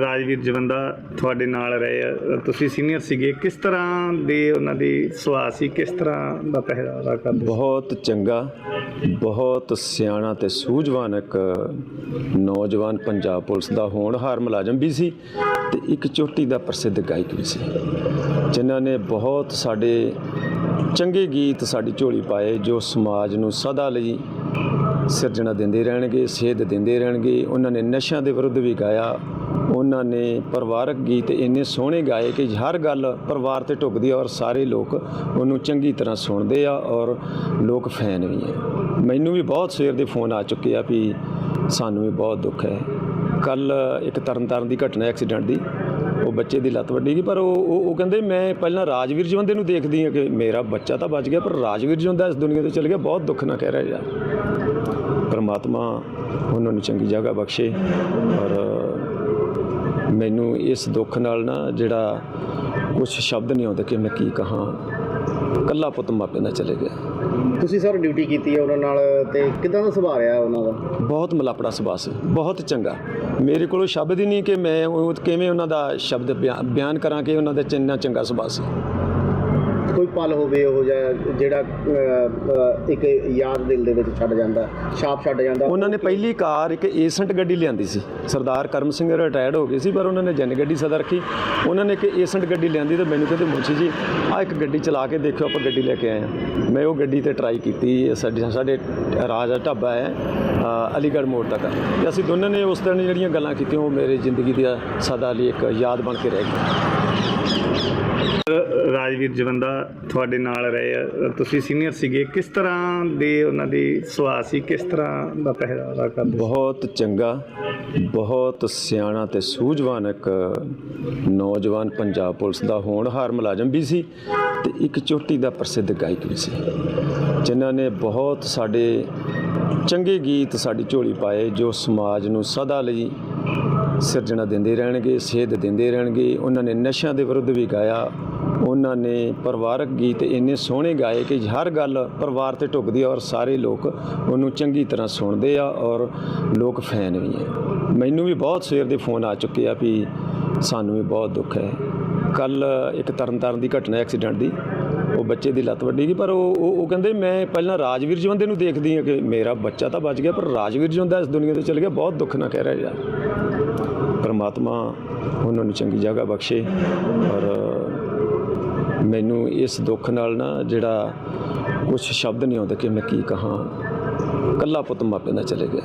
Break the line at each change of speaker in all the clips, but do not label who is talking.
ਰਾਜਵੀਰ ਜਵੰਦਾ ਤੁਹਾਡੇ ਨਾਲ ਰਹੇ ਆ। ਤੁਸੀਂ ਸੀਨੀਅਰ ਸੀਗੇ। ਕਿਸ ਤਰ੍ਹਾਂ ਦੇ ਉਹਨਾਂ ਦੀ ਸੁਭਾਅ ਸੀ? ਕਿਸ ਤਰ੍ਹਾਂ ਦਾ ਪਹਿਰਾਵਾ ਕਰਦੇ
ਬਹੁਤ ਚੰਗਾ, ਬਹੁਤ ਸਿਆਣਾ ਤੇ ਸੂਝਵਾਨ ਇੱਕ ਨੌਜਵਾਨ ਪੰਜਾਬ ਪੁਲਿਸ ਦਾ ਹੋਣਹਾਰ ਮੁਲਾਜ਼ਮ ਵੀ ਸੀ ਤੇ ਇੱਕ ਚੋਟੀ ਦਾ ਪ੍ਰਸਿੱਧ ਗਾਇਕ ਵੀ ਸੀ। ਜਿਨ੍ਹਾਂ ਨੇ ਬਹੁਤ ਸਾਡੇ ਚੰਗੇ ਗੀਤ ਸਾਡੀ ਝੋਲੀ ਪਾਏ, ਜੋ ਸਮਾਜ ਨੂੰ ਸਦਾ ਲਈ ਸਿਰਜਣਾ ਦਿੰਦੇ ਰਹਿਣਗੇ, ਸੇਧ ਦਿੰਦੇ ਰਹਿਣਗੇ। ਉਹਨਾਂ ਨੇ ਨਸ਼ਿਆਂ ਦੇ ਵਿਰੁੱਧ ਵੀ ਗਾਇਆ। ਉਹਨਾਂ ਨੇ ਪਰਿਵਾਰਕ ਗੀਤ ਇੰਨੇ ਸੋਹਣੇ ਗਾਏ ਕਿ ਹਰ ਗੱਲ ਪਰਿਵਾਰ ਤੇ ਢੁੱਕਦੀ ਆ ਔਰ ਸਾਰੇ ਲੋਕ ਉਹਨੂੰ ਚੰਗੀ ਤਰ੍ਹਾਂ ਸੁਣਦੇ ਆ ਔਰ ਲੋਕ ਫੈਨ ਵੀ ਆ। ਮੈਨੂੰ ਵੀ ਬਹੁਤ ਸਵੇਰ ਦੇ ਫੋਨ ਆ ਚੁੱਕੇ ਆ ਵੀ ਸਾਨੂੰ ਵੀ ਬਹੁਤ ਦੁੱਖ ਹੈ। ਕੱਲ ਇੱਕ ਤਰਨਤਾਰਨ ਦੀ ਘਟਨਾ, ਐਕਸੀਡੈਂਟ ਦੀ, ਉਹ ਬੱਚੇ ਦੀ ਲੱਤ ਵੱਡੀ ਗਈ, ਪਰ ਉਹ ਉਹ ਉਹ ਕਹਿੰਦੇ ਮੈਂ ਪਹਿਲਾਂ ਰਾਜਵੀਰ ਜਵੰਦੇ ਨੂੰ ਦੇਖਦੀ ਹਾਂ ਕਿ ਮੇਰਾ ਬੱਚਾ ਤਾਂ ਬਚ ਗਿਆ, ਪਰ ਰਾਜਵੀਰ ਜਵੰਦਾ ਇਸ ਦੁਨੀਆ ਤੋਂ ਚਲ ਗਿਆ, ਬਹੁਤ ਦੁੱਖ ਨਾਲ ਕਹਿ ਰਿਹਾ। ਯਾਰ ਪਰਮਾਤਮਾ ਉਹਨਾਂ ਨੂੰ ਚੰਗੀ ਜਗ੍ਹਾ ਬਖਸ਼ੇ ਔਰ ਮੈਨੂੰ ਇਸ ਦੁੱਖ ਨਾਲ ਨਾ ਜਿਹੜਾ ਕੁਝ ਸ਼ਬਦ ਨਹੀਂ ਆਉਂਦੇ ਕਿ ਮੈਂ ਕੀ ਕਹਾਂ ਕੱਲਾ ਪੁੱਤ ਮਾਪੇ ਨਾਲ ਚਲੇ ਗਿਆ।
ਤੁਸੀਂ ਸਰ ਡਿਊਟੀ ਕੀਤੀ ਹੈ ਉਹਨਾਂ ਨਾਲ ਤੇ ਕਿਦਾਂ ਦਾ ਸੁਭਾਅ ਰਿਹਾ ਉਹਨਾਂ ਦਾ?
ਬਹੁਤ ਮਲਾਪੜਾ ਸੁਭਾਅ ਸੀ ਬਹੁਤ ਚੰਗਾ। ਮੇਰੇ ਕੋਲ ਸ਼ਬਦ ਹੀ ਨਹੀਂ ਕਿ ਮੈਂ ਉਹ ਕਿਵੇਂ ਉਹਨਾਂ ਦਾ ਸ਼ਬਦ ਬਿਆ- ਬਿਆਨ ਕਰਾਂ ਕਿ ਉਹਨਾਂ ਦਾ ਚੰਨਾ ਚੰਗਾ ਸੁਭਾਅ ਸੀ।
ਕੋਈ ਪਲ ਹੋਵੇ ਉਹ ਜਿਹਾ ਜਿਹੜਾ ਇੱਕ ਯਾਦ ਦਿਲ ਦੇ ਵਿੱਚ ਛੱਡ ਜਾਂਦਾ ਛਾਪ ਛੱਡ ਜਾਂਦਾ
ਉਹਨਾਂ ਨੇ ਪਹਿਲੀ ਕਾਰ ਇੱਕ ਏਸੈਂਟ ਗੱਡੀ ਲਿਆਂਦੀ ਸੀ। ਸਰਦਾਰ ਕਰਮ ਸਿੰਘ ਰਿਟਾਇਰਡ ਹੋ ਗਏ ਸੀ ਪਰ ਉਹਨਾਂ ਨੇ ਜਨ ਗੱਡੀ ਸਦਾ ਰੱਖੀ। ਉਹਨਾਂ ਨੇ ਇੱਕ ਏਸੈਂਟ ਗੱਡੀ ਲਿਆਂਦੀ ਤੇ ਮੈਨੂੰ ਕਹਿੰਦੇ ਮੁੰਸ਼ੀ ਜੀ ਆ ਇੱਕ ਗੱਡੀ ਚਲਾ ਕੇ ਦੇਖਿਓ ਆਪਾਂ ਗੱਡੀ ਲੈ ਕੇ ਆਏ ਹਾਂ। ਮੈਂ ਉਹ ਗੱਡੀ ਤੇ ਟਰਾਈ ਕੀਤੀ ਸਾਡੇ ਸਾਡੇ ਰਾਜਾ ਢਾਬਾ ਹੈ ਅ, ਅਲੀਗੜ੍ਹ ਮੋੜ ਤੱਕ। ਤੇ ਅਸੀਂ ਦੋਨਾਂ ਨੇ ਉਸ ਦਿਨ ਜਿਹੜੀਆਂ ਗੱਲਾਂ ਕੀਤੀਆਂ ਉਹ ਮੇਰੀ ਜ਼ਿੰਦਗੀ ਦੀ ਸਦਾ ਲਈ ਇੱਕ ਯਾਦ ਬਣ ਕੇ ਰਹਿ ਗਈ
ਰਾਜਵੀਰ ਜਵੰਦਾ ਤੁਹਾਡੇ ਨਾਲ ਰਹੇ ਆ। ਤੁਸੀਂ ਸੀਨੀਅਰ ਸੀਗੇ। ਕਿਸ ਤਰ੍ਹਾਂ ਦੇ ਉਹਨਾਂ ਦੀ ਸੁਭਾਅ ਸੀ? ਕਿਸ ਤਰ੍ਹਾਂ ਦਾ ਪਹਿਰਾਵਾ ਕਰਦੇ ਸੀ?
ਬਹੁਤ ਚੰਗਾ, ਬਹੁਤ ਸਿਆਣਾ ਤੇ ਸੂਝਵਾਨ ਇੱਕ ਨੌਜਵਾਨ ਪੰਜਾਬ ਪੁਲਿਸ ਦਾ ਹੋਣਹਾਰ ਮੁਲਾਜ਼ਮ ਵੀ ਸੀ ਤੇ ਇੱਕ ਚੋਟੀ ਦਾ ਪ੍ਰਸਿੱਧ ਗਾਇਕ ਵੀ ਸੀ। ਜਿਨ੍ਹਾਂ ਨੇ ਬਹੁਤ ਸਾਡੇ ਚੰਗੇ ਗੀਤ ਸਾਡੀ ਝੋਲੀ ਪਾਏ, ਜੋ ਸਮਾਜ ਨੂੰ ਸਦਾ ਲਈ ਸਿਰਜਣਾ ਦਿੰਦੇ ਰਹਿਣਗੇ, ਸੇਧ ਦਿੰਦੇ ਰਹਿਣਗੇ। ਉਹਨਾਂ ਨੇ ਨਸ਼ਿਆਂ ਦੇ ਵਿਰੁੱਧ ਵੀ ਗਾਇਆ। ਉਹਨਾਂ ਨੇ ਪਰਿਵਾਰਕ ਗੀਤ ਇੰਨੇ ਸੋਹਣੇ ਗਾਏ ਕਿ ਹਰ ਗੱਲ ਪਰਿਵਾਰ ਤੇ ਢੁੱਕਦੀ ਔਰ ਸਾਰੇ ਲੋਕ ਉਹਨੂੰ ਚੰਗੀ ਤਰ੍ਹਾਂ ਸੁਣਦੇ ਆ ਔਰ ਲੋਕ ਫੈਨ ਵੀ ਆ। ਮੈਨੂੰ ਵੀ ਬਹੁਤ ਸਵੇਰ ਦੇ ਫੋਨ ਆ ਚੁੱਕੇ ਆ ਵੀ ਸਾਨੂੰ ਵੀ ਬਹੁਤ ਦੁੱਖ ਹੈ। ਕੱਲ ਇੱਕ ਤਰਨਤਾਰਨ ਦੀ ਘਟਨਾ, ਐਕਸੀਡੈਂਟ ਦੀ, ਉਹ ਬੱਚੇ ਦੀ ਲੱਤ ਵੱਡੀ ਗਈ, ਪਰ ਉਹ ਉਹ ਉਹ ਕਹਿੰਦੇ ਮੈਂ ਪਹਿਲਾਂ ਰਾਜਵੀਰ ਜਵੰਦੇ ਨੂੰ ਦੇਖਦੀ ਹਾਂ ਕਿ ਮੇਰਾ ਬੱਚਾ ਤਾਂ ਬਚ ਗਿਆ, ਪਰ ਰਾਜਵੀਰ ਜਵੰਦਾ ਇਸ ਦੁਨੀਆ ਤੋਂ ਚਲ ਗਿਆ, ਬਹੁਤ ਦੁੱਖ ਨਾਲ ਕਹਿ ਰਿਹਾ ਯਾਰ। ਪਰਮਾਤਮਾ ਉਹਨਾਂ ਨੂੰ ਚੰਗੀ ਜਗ੍ਹਾ ਬਖਸ਼ੇ ਔਰ ਮੈਨੂੰ ਇਸ ਦੁੱਖ ਨਾਲ ਨਾ ਜਿਹੜਾ ਕੁਝ ਸ਼ਬਦ ਨਹੀਂ ਆਉਂਦੇ ਕਿ ਮੈਂ ਕੀ ਕਹਾਂ ਕੱਲਾ ਪੁੱਤ ਮਾਪੇ ਨਾਲ ਚਲੇ ਗਿਆ।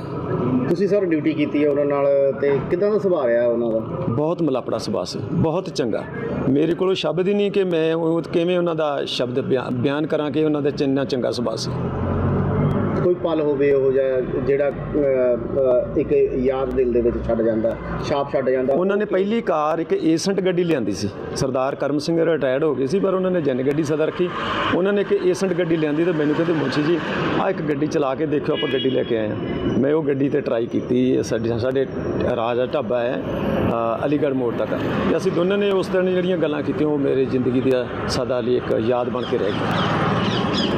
ਤੁਸੀਂ ਸਰ ਡਿਊਟੀ ਕੀਤੀ ਹੈ ਉਹਨਾਂ ਨਾਲ ਤੇ ਕਿਦਾਂ ਦਾ ਸੁਭਾਅ ਰਿਹਾ ਉਹਨਾਂ ਦਾ?
ਬਹੁਤ ਮਲਾਪੜਾ ਸੁਭਾਅ ਸੀ ਬਹੁਤ ਚੰਗਾ। ਮੇਰੇ ਕੋਲ ਸ਼ਬਦ ਹੀ ਨਹੀਂ ਕਿ ਮੈਂ ਉਹ ਕਿਵੇਂ ਉਹਨਾਂ ਦਾ ਸ਼ਬਦ ਬਿਆ- ਬਿਆਨ ਕਰਾਂ ਕਿ ਉਹਨਾਂ ਦਾ ਚੰਨਾ ਚੰਗਾ ਸੁਭਾਅ ਸੀ।
ਕੋਈ ਪਲ ਹੋਵੇ ਉਹ ਜਿਹਾ ਜਿਹੜਾ ਇੱਕ ਯਾਦ ਦਿਲ ਦੇ ਵਿੱਚ ਛੱਡ ਜਾਂਦਾ, ਛਾਪ ਛੱਡ ਜਾਂਦਾ।
ਉਹਨਾਂ ਨੇ ਪਹਿਲੀ ਕਾਰ ਇੱਕ ਏਸੈਂਟ ਗੱਡੀ ਲਿਆਂਦੀ ਸੀ। ਸਰਦਾਰ ਕਰਮ ਸਿੰਘ ਰਿਟਾਇਰਡ ਹੋ ਗਏ ਸੀ, ਪਰ ਉਹਨਾਂ ਨੇ ਜਨ ਗੱਡੀ ਸਦਾ ਰੱਖੀ। ਉਹਨਾਂ ਨੇ ਇੱਕ ਏਸੈਂਟ ਗੱਡੀ ਲਿਆਂਦੀ ਤੇ ਮੈਨੂੰ ਕਹਿੰਦੇ ਮੁੰਸ਼ੀ ਜੀ ਆ ਇੱਕ ਗੱਡੀ ਚਲਾ ਕੇ ਦੇਖਿਓ, ਆਪਾਂ ਗੱਡੀ ਲੈ ਕੇ ਆਏ ਹਾਂ। ਮੈਂ ਉਹ ਗੱਡੀ ਤੇ ਟਰਾਈ ਕੀਤੀ ਸਾਡੇ ਸਾਡੇ ਰਾਜਾ ਢਾਬਾ ਹੈ ਅਲੀਗੜ੍ਹ ਮੋੜ ਤੱਕ। ਤੇ ਅਸੀਂ ਦੋਨਾਂ ਨੇ ਉਸ ਦਿਨ ਜਿਹੜੀਆਂ ਗੱਲਾਂ ਕੀਤੀਆਂ, ਉਹ ਮੇਰੀ ਜ਼ਿੰਦਗੀ ਦੀ ਸਦਾ ਲਈ ਇੱਕ ਯਾਦ ਬਣ ਕੇ ਰਹਿ ਗਈ